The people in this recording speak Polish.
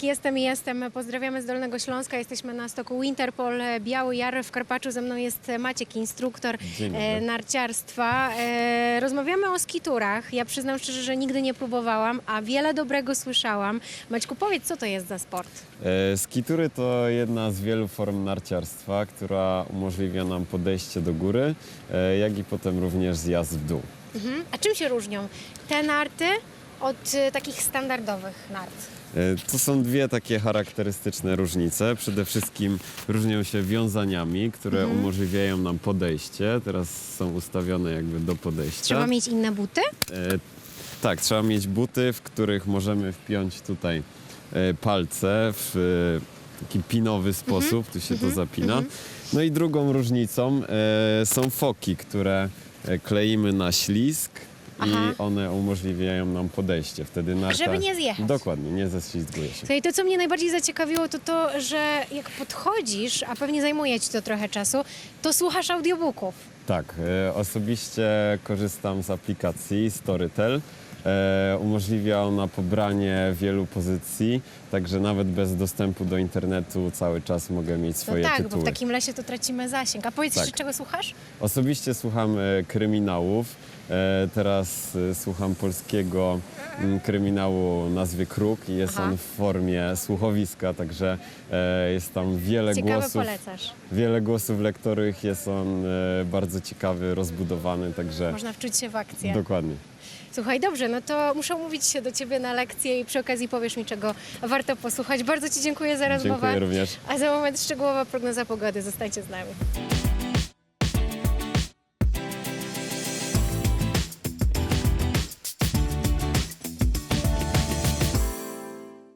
Jestem i jestem. Pozdrawiamy z Dolnego Śląska. Jesteśmy na stoku Winterpol Biały Jar w Karpaczu. Ze mną jest Maciek, instruktor e, narciarstwa. E, rozmawiamy o skiturach. Ja przyznam szczerze, że nigdy nie próbowałam, a wiele dobrego słyszałam. Maćku, powiedz, co to jest za sport? E, Skitury to jedna z wielu form narciarstwa, która umożliwia nam podejście do góry, jak i potem również zjazd w dół. Mhm. A czym się różnią te narty od e, takich standardowych nart? E, To są dwie takie charakterystyczne różnice. Przede wszystkim różnią się wiązaniami, które umożliwiają nam podejście. Teraz są ustawione jakby do podejścia. Trzeba mieć inne buty? E, tak, trzeba mieć buty, w których możemy wpiąć tutaj e, palce w e, taki pinowy sposób, tu się to zapina. No i drugą różnicą e, są foki, które e, kleimy na ślisk Aha. i one umożliwiają nam podejście. Wtedy narta... Żeby nie zjechać. Dokładnie, nie ześlizguje się. Słuchaj, to co mnie najbardziej zaciekawiło, to to, że jak podchodzisz, a pewnie zajmuje ci to trochę czasu, to słuchasz audiobooków. Tak, e, osobiście korzystam z aplikacji Storytel. E, umożliwia ona pobranie wielu pozycji, także nawet bez dostępu do internetu cały czas mogę mieć No swoje tak, bo tytuły. w takim lesie to tracimy zasięg. A powiedz Tak. jeszcze, czego słuchasz? Osobiście słucham e, kryminałów. E, teraz e, słucham polskiego mm, kryminału o nazwie Kruk i jest Aha. on w formie słuchowiska, także e, jest tam wiele Ciekawe głosów. polecasz. Wiele głosów lektorych, jest on e, bardzo ciekawy, rozbudowany, także Można wczuć się w akcję. dokładnie. Słuchaj, dobrze, no to muszę umówić się do ciebie na lekcję i przy okazji powiesz mi, czego warto posłuchać. Bardzo ci dziękuję za rozmowę. Dziękuję również. A za moment szczegółowa prognoza pogody. Zostańcie z nami.